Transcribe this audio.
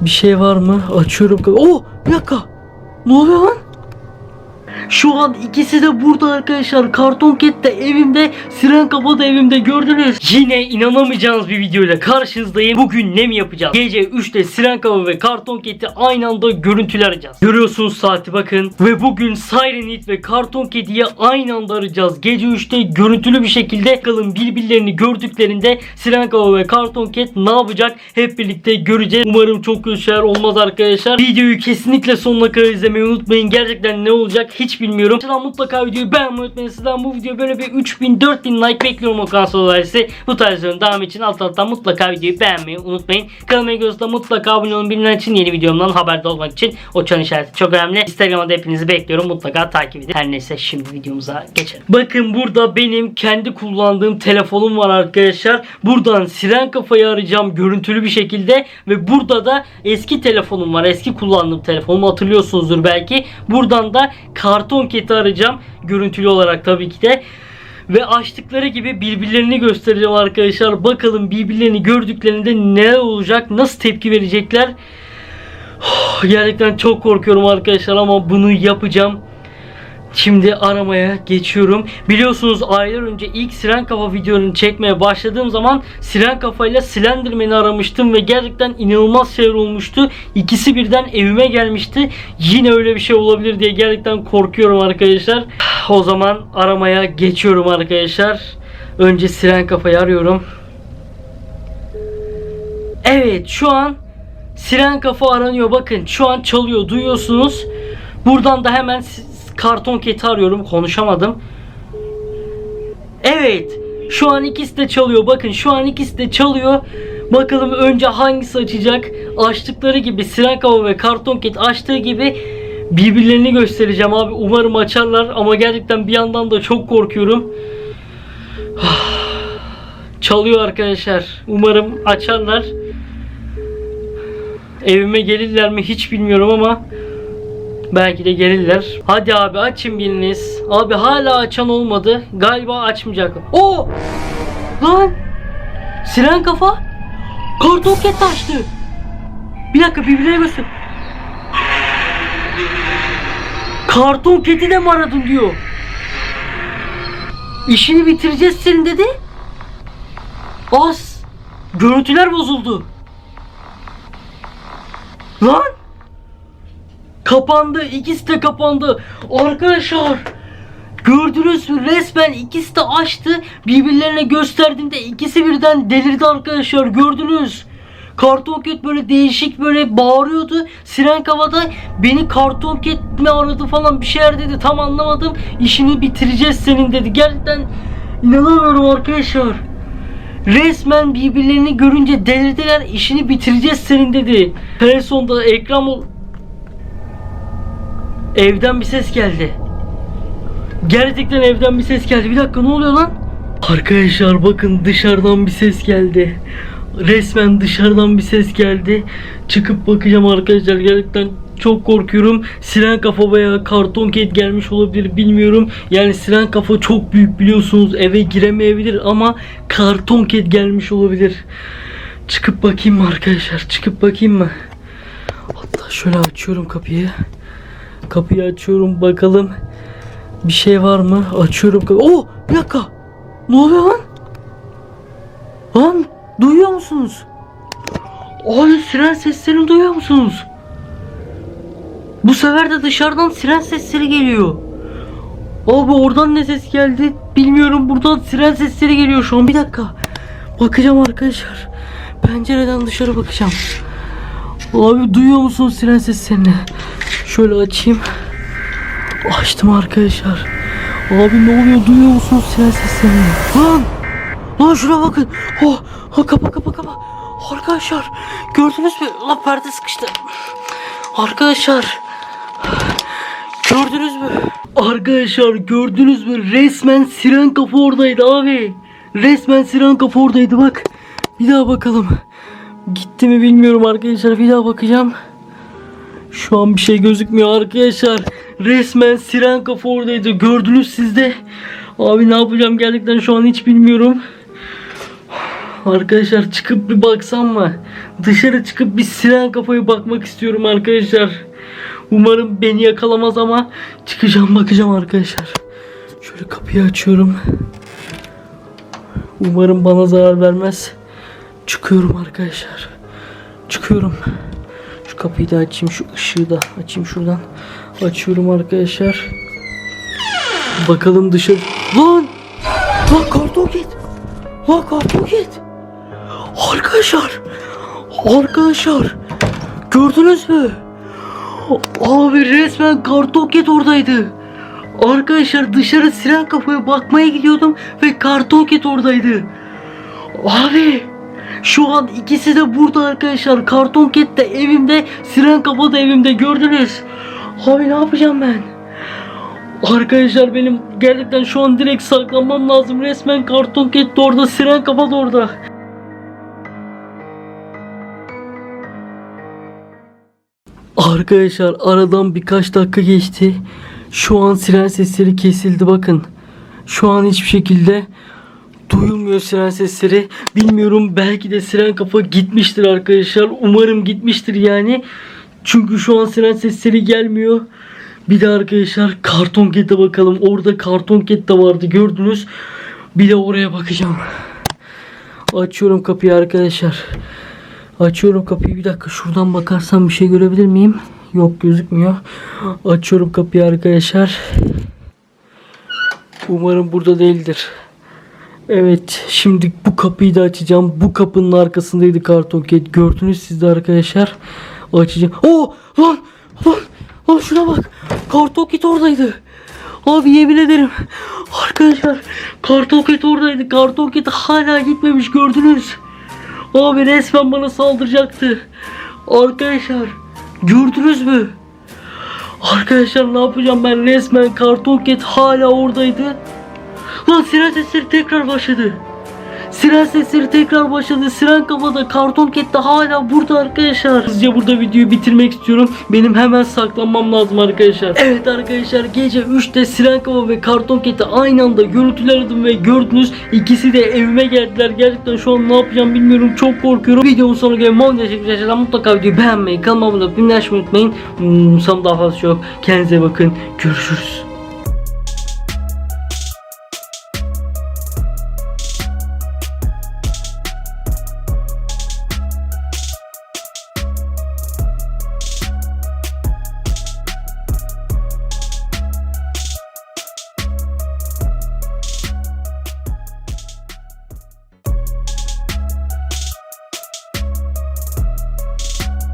Bir şey var mı? Açıyorum. Oh bir dakika. Ne oluyor lan? Şu an ikisi de burada arkadaşlar. Karton Cat de evimde, Siren Kafa da evimde gördünüz. Yine inanamayacağınız bir videoyla karşınızdayım. Bugün ne mi yapacağız? Gece 3'te Siren Kafa ve Karton Cat'i aynı anda görüntüler. Görüyorsunuz saati bakın. Ve bugün Siren It ve Karton Cat'i aynı anda arayacağız. Gece 3'te görüntülü bir şekilde bakalım birbirlerini gördüklerinde Siren Kafa ve Karton Cat ne yapacak? Hep birlikte göreceğiz. Umarım çok kötü şeyler olmaz arkadaşlar. Videoyu kesinlikle sonuna kadar izlemeyi unutmayın. Gerçekten ne olacak hiç bilmiyorum. Sizden mutlaka videoyu beğenmeyi unutmayın. Sizden bu video böyle bir 3000-4000 like bekliyorum o kanal dolayısıyla. Bu tarz videonun devamı için alt alttan mutlaka videoyu beğenmeyi unutmayın. Kanalıma gözde mutlaka abone olun. Bilmeyen için yeni videomdan haberdar olmak için o çan işareti çok önemli. Instagram'da hepinizi bekliyorum. Mutlaka takip edin. Her neyse şimdi videomuza geçelim. Bakın burada benim kendi kullandığım telefonum var arkadaşlar. Buradan siren kafayı arayacağım görüntülü bir şekilde ve burada da eski telefonum var. Eski kullandığım telefonumu hatırlıyorsunuzdur belki. Buradan da karton keti arayacağım. Görüntülü olarak tabii ki de. Ve açtıkları gibi birbirlerini göstereceğim arkadaşlar. Bakalım birbirlerini gördüklerinde ne olacak? Nasıl tepki verecekler? Gerçekten çok korkuyorum arkadaşlar ama bunu yapacağım. Şimdi aramaya geçiyorum. Biliyorsunuz aylar önce ilk Siren Kafa videolarını çekmeye başladığım zaman Siren Kafa ile Slenderman'i aramıştım ve gerçekten inanılmaz şeyler olmuştu. İkisi birden evime gelmişti. Yine öyle bir şey olabilir diye gerçekten korkuyorum arkadaşlar. O zaman aramaya geçiyorum arkadaşlar. Önce Siren Kafa'yı arıyorum. Evet şu an Siren Kafa aranıyor. Bakın şu an çalıyor. Duyuyorsunuz. Buradan da hemen karton keti arıyorum. Konuşamadım. Evet. Şu an ikisi de çalıyor. Bakın şu an ikisi de çalıyor. Bakalım önce hangisi açacak? Açtıkları gibi Siren Kafa ve Karton Ket açtığı gibi birbirlerini göstereceğim abi. Umarım açarlar ama gerçekten bir yandan da çok korkuyorum. Çalıyor arkadaşlar. Umarım açarlar. Evime gelirler mi hiç bilmiyorum ama belki de gelirler. Hadi abi açın biriniz. Abi hala açan olmadı. Galiba açmayacak. O! Lan! Siren kafa! Karton ket açtı. Bir dakika birbirine göster. Karton keti de mi aradın diyor. İşini bitireceğiz senin dedi. Az. Görüntüler bozuldu. Lan! Kapandı. ikisi de kapandı. Arkadaşlar gördünüz mü? Resmen ikisi de açtı. Birbirlerine gösterdiğinde ikisi birden delirdi arkadaşlar. Gördünüz. Karton Cat böyle değişik böyle bağırıyordu. Siren Kava'da beni Karton Cat mi aradı falan bir şeyler dedi. Tam anlamadım. İşini bitireceğiz senin dedi. Gerçekten inanamıyorum arkadaşlar. Resmen birbirlerini görünce delirdiler. İşini bitireceğiz senin dedi. En sonunda ol... Evden bir ses geldi. Gerçekten evden bir ses geldi. Bir dakika ne oluyor lan? Arkadaşlar bakın dışarıdan bir ses geldi. Resmen dışarıdan bir ses geldi. Çıkıp bakacağım arkadaşlar. Gerçekten çok korkuyorum. Siren kafa veya karton ket gelmiş olabilir bilmiyorum. Yani siren kafa çok büyük biliyorsunuz. Eve giremeyebilir ama karton ket gelmiş olabilir. Çıkıp bakayım mı arkadaşlar? Çıkıp bakayım mı? Hatta şöyle açıyorum kapıyı. Kapıyı açıyorum bakalım. Bir şey var mı? Açıyorum kapıyı. Oh bir dakika. Ne oluyor lan? Lan duyuyor musunuz? Abi siren seslerini duyuyor musunuz? Bu sefer de dışarıdan siren sesleri geliyor. Abi oradan ne ses geldi bilmiyorum. Buradan siren sesleri geliyor şu an. Bir dakika. Bakacağım arkadaşlar. Pencereden dışarı bakacağım. Abi duyuyor musunuz siren seslerini? Şöyle açayım. Açtım arkadaşlar. Abi ne oluyor duyuyor musunuz siren seslerini? Lan! Lan şuna bakın. Oh, oh kapa kapa kapa. Arkadaşlar gördünüz mü? Lan perde sıkıştı. Arkadaşlar gördünüz mü? Arkadaşlar gördünüz mü? Resmen siren kafa oradaydı abi. Resmen siren kafa oradaydı bak. Bir daha bakalım. Gitti mi bilmiyorum arkadaşlar. Bir daha bakacağım. Şu an bir şey gözükmüyor arkadaşlar. Resmen siren kafa oradaydı. Gördünüz siz de. Abi ne yapacağım gerçekten şu an hiç bilmiyorum. Arkadaşlar çıkıp bir baksam mı? Dışarı çıkıp bir siren kafaya bakmak istiyorum arkadaşlar. Umarım beni yakalamaz ama çıkacağım bakacağım arkadaşlar. Şöyle kapıyı açıyorum. Umarım bana zarar vermez. Çıkıyorum arkadaşlar. Çıkıyorum. Şu kapıyı da açayım. Şu ışığı da açayım şuradan. Açıyorum arkadaşlar. Bakalım dışarı. Lan! Lan karton git! Lan karton git! Arkadaşlar! Arkadaşlar! Gördünüz mü? Abi resmen kartonket oradaydı. Arkadaşlar dışarı siren kafaya bakmaya gidiyordum ve kartonket oradaydı. Abi şu an ikisi de burada arkadaşlar. Kartonket de evimde, siren kafa da evimde gördünüz. Abi ne yapacağım ben? Arkadaşlar benim gerçekten şu an direkt saklanmam lazım. Resmen kartonket de orada, siren kafa da orada. Arkadaşlar aradan birkaç dakika geçti. Şu an siren sesleri kesildi bakın. Şu an hiçbir şekilde duyulmuyor siren sesleri. Bilmiyorum belki de siren kafa gitmiştir arkadaşlar. Umarım gitmiştir yani. Çünkü şu an siren sesleri gelmiyor. Bir de arkadaşlar karton kete bakalım. Orada karton ket vardı gördünüz. Bir de oraya bakacağım. Açıyorum kapıyı arkadaşlar. Açıyorum kapıyı bir dakika şuradan bakarsam bir şey görebilir miyim? Yok gözükmüyor. Açıyorum kapıyı arkadaşlar. Umarım burada değildir. Evet şimdi bu kapıyı da açacağım. Bu kapının arkasındaydı karton ket. Gördünüz siz de arkadaşlar. Açacağım. Oo lan lan lan şuna bak. Karton ket oradaydı. Abi yemin ederim. Arkadaşlar karton ket oradaydı. Karton ket hala gitmemiş gördünüz. Abi resmen bana saldıracaktı. Arkadaşlar gördünüz mü? Arkadaşlar ne yapacağım ben resmen karton ket hala oradaydı. Lan siren sesleri tekrar başladı. Siren sesleri tekrar başladı. Siren kafada karton ket de hala burada arkadaşlar. Hızlıca burada videoyu bitirmek istiyorum. Benim hemen saklanmam lazım arkadaşlar. Evet arkadaşlar gece 3'te siren kafa ve karton keti aynı anda görüntüler aradım ve gördünüz. ikisi de evime geldiler. Gerçekten şu an ne yapacağım bilmiyorum. Çok korkuyorum. Videonun sonuna gelin. Muhammed'e teşekkür Mutlaka videoyu beğenmeyi, kanalıma abone olmayı, unutmayın. Hmm, Sam daha fazla yok. Kendinize bakın. Görüşürüz.